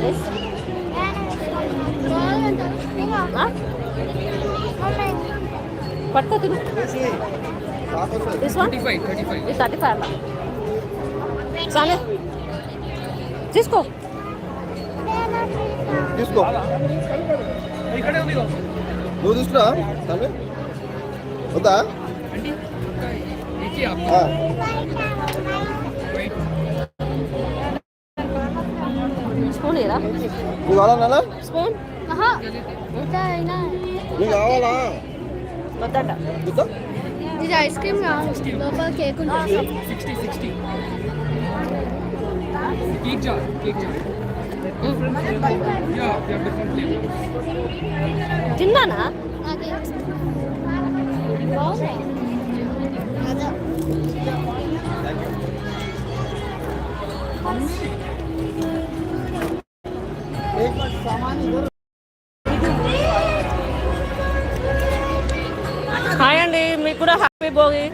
తీసుకోవాలి పట్టుకో తిను థర్టీ ఫైవ్ సానే తీసుకో. తీసుకో. నువ్వు తీసుకురా తమ్మి వద్దా? స్పూన్ ఇరా నీకు కావాలా స్పూన్? నీకు కావాలా? వద్దట. ఇది ఐస్ క్రీమ్ కావాలి లోపల కేక్ ఉంటుంది కేక్ జార్ కేక్ జార్ తిన్నానా? అది. బాగుంది? హాయ్ అండి మీకు కూడా హ్యాపీ భోగి.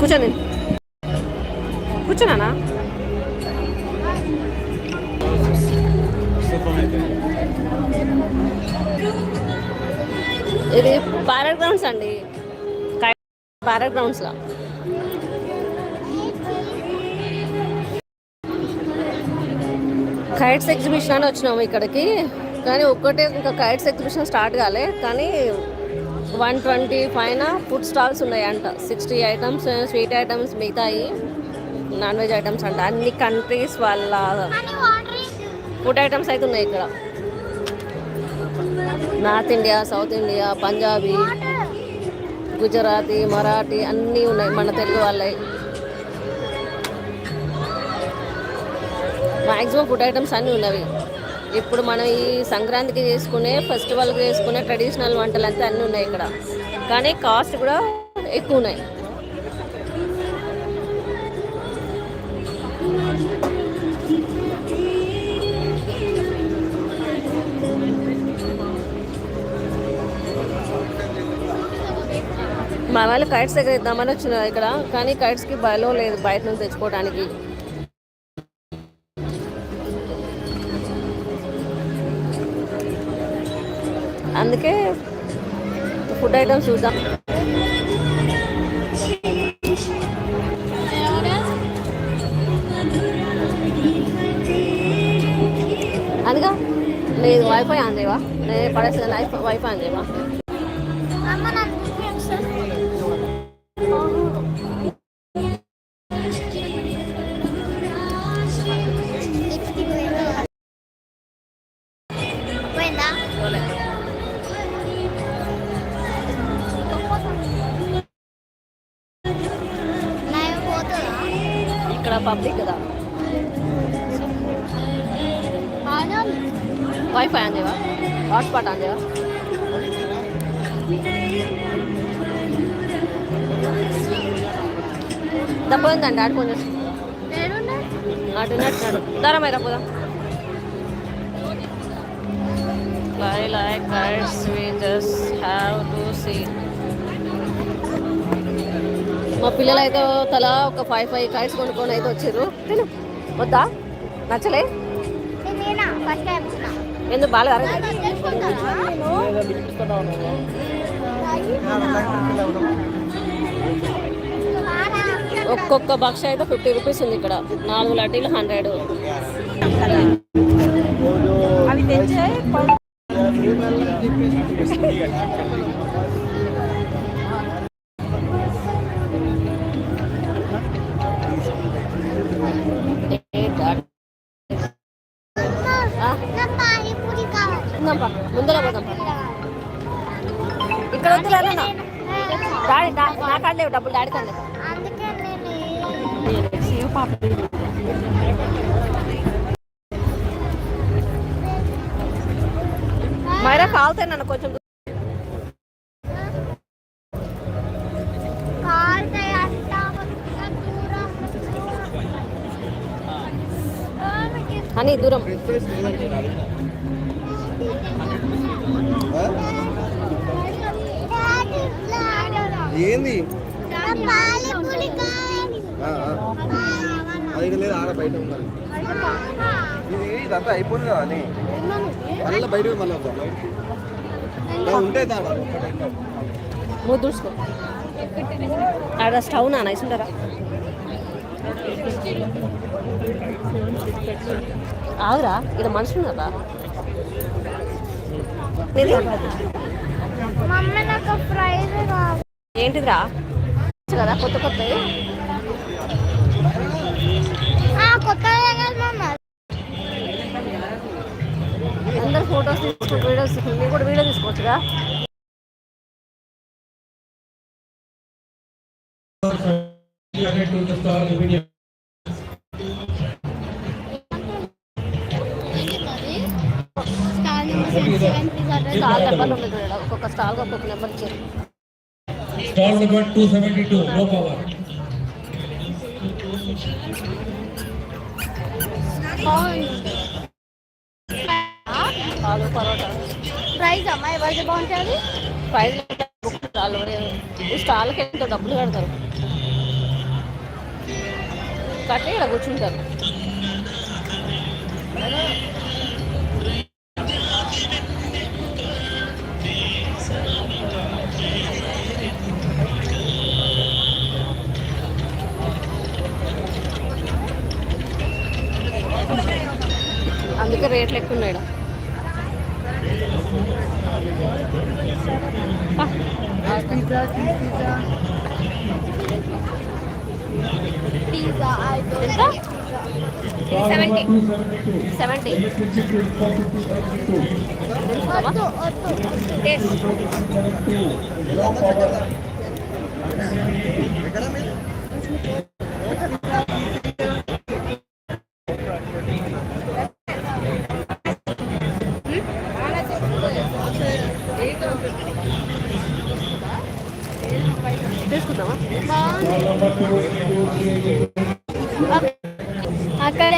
కూర్చోండి. కూర్చోనా? ఇది పారాగ్రౌండ్స్ గ్రౌండ్స్ అండి. పారాగ్రౌండ్స్లో కైట్స్ ఎగ్జిబిషన్ అని వచ్చినాము ఇక్కడికి. కానీ ఒక్కటే ఇంకా కైట్స్ ఎగ్జిబిషన్ స్టార్ట్ కాలే. కానీ వన్ ట్వంటీ పైన ఫుడ్ స్టాల్స్ ఉన్నాయి అంట సిక్స్టీ ఐటమ్స్ స్వీట్ ఐటమ్స్ మిగతాయి. నాన్ వెజ్ ఐటమ్స్ అంట. అన్ని కంట్రీస్ వాళ్ళ ఫుడ్ ఐటమ్స్ అయితే ఉన్నాయి ఇక్కడ. North India south India Punjabi Gujarati Marathi అన్నీ ఉన్నాయి మన తెలుగు వాళ్ళవి మ్యాక్సిమం ఫుడ్ ఐటమ్స్ అన్నీ ఉన్నవి. ఇప్పుడు మనం ఈ సంక్రాంతికి చేసుకునే ఫెస్టివల్కి చేసుకునే ట్రెడిషనల్ వంటలు అంతా అన్నీ ఉన్నాయి ఇక్కడ. కానీ కాస్ట్ కూడా ఎక్కువ ఉన్నాయి. మా వాళ్ళు కైట్స్ దగ్గర ఇద్దామని వచ్చినారు ఇక్కడ. కానీ కైట్స్కి బయలో లేదు బయట నుంచి తెచ్చుకోవడానికి. అందుకే ఫుడ్ ఐటమ్స్ చూద్దాం. అందుగా లేదు వైఫై ఆన్ చేయవా? నేను పడేసిన వైఫై ఆన్ చేయవా? పబ్లిక్ కదా ఆడాలి వైఫై ఆన్ చేయవా హాట్స్పాట్ ఆన్ చేయవా దెబ్బందండి ఆడు కొంచెం ఏడున్నా అటు నట్టు దరం అయితే పోదాం I like kites, we just have to see. మా పిల్లలు అయితే తలా ఒక ఫైవ్ ఫైవ్ కైట్స్ కొనుక్కొని అయితే వచ్చారు తిను. వద్దా? నచ్చలే? నేనా? ఫస్ట్ టైం వచ్చిన ఎందుకు బాగా ఒక్కొక్క బక్ష అయితే ఫిఫ్టీ రూపీస్ ఉంది ఇక్కడ. నాలుగు లడ్డీలు హండ్రెడ్ అవి తెచ్చే ముందర పోదాం ఇక్కడ వద్దు నాకాడలేవు డాడీ నా కాడ లేవు డబ్బులు డాడీ కాడ లేవు. మైరా కాలుతాయి నన్ను కొంచెం దూరం అని దూరం. ఏంది. అది లేదు? ఆడ బయట ఉండాలి ఇది ఇదంతా అయిపోయింది కదా అని మళ్ళీ బయటకు మళ్ళీ వద్దాం. ఉంటే దుడుచుకో ఆడ స్టవ్ నా ఇస్తుంటారా ఆగురా ఇక్కడ మనుషులు ఉన్నారా? మమ్మీ నాకు ఫ్రైడ్ కావాలి ఏంటిదిరా? కదా కొత్త కొత్త అందరు ఫొటోస్ తీసుకుంటూ వీడియోస్ మీరు కూడా video తీసుకోవచ్చుగా. Stall number seven please stall number ఒక్కొక్క స్టాల్కి ఒక్కొక్క నెంబర్ ఇచ్చారు Stall number 272, no power. Aloo paratha praise అమ్మా ఎవరికి బాగుంటుంది? ప్రైజ్ స్టాల్ స్టాల్కి ఎంతో డబ్బులు కడతారు. కట్టి ఇక్కడ కూర్చుంటారు. సెవెంటీ సెవెంటీ వద్దు వద్దు తీసుకుందామా అక్కడ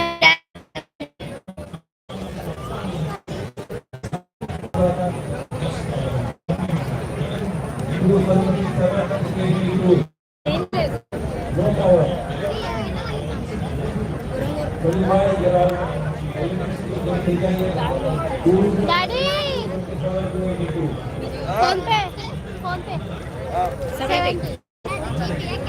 daddy PhonePe PhonePe seventy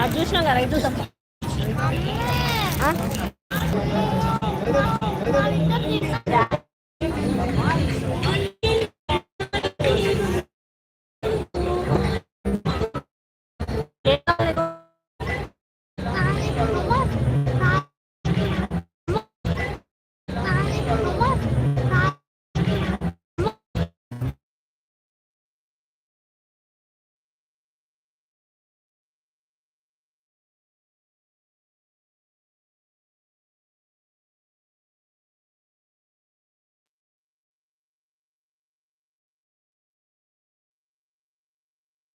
అది చూసినా కదా ఇది చూద్దాం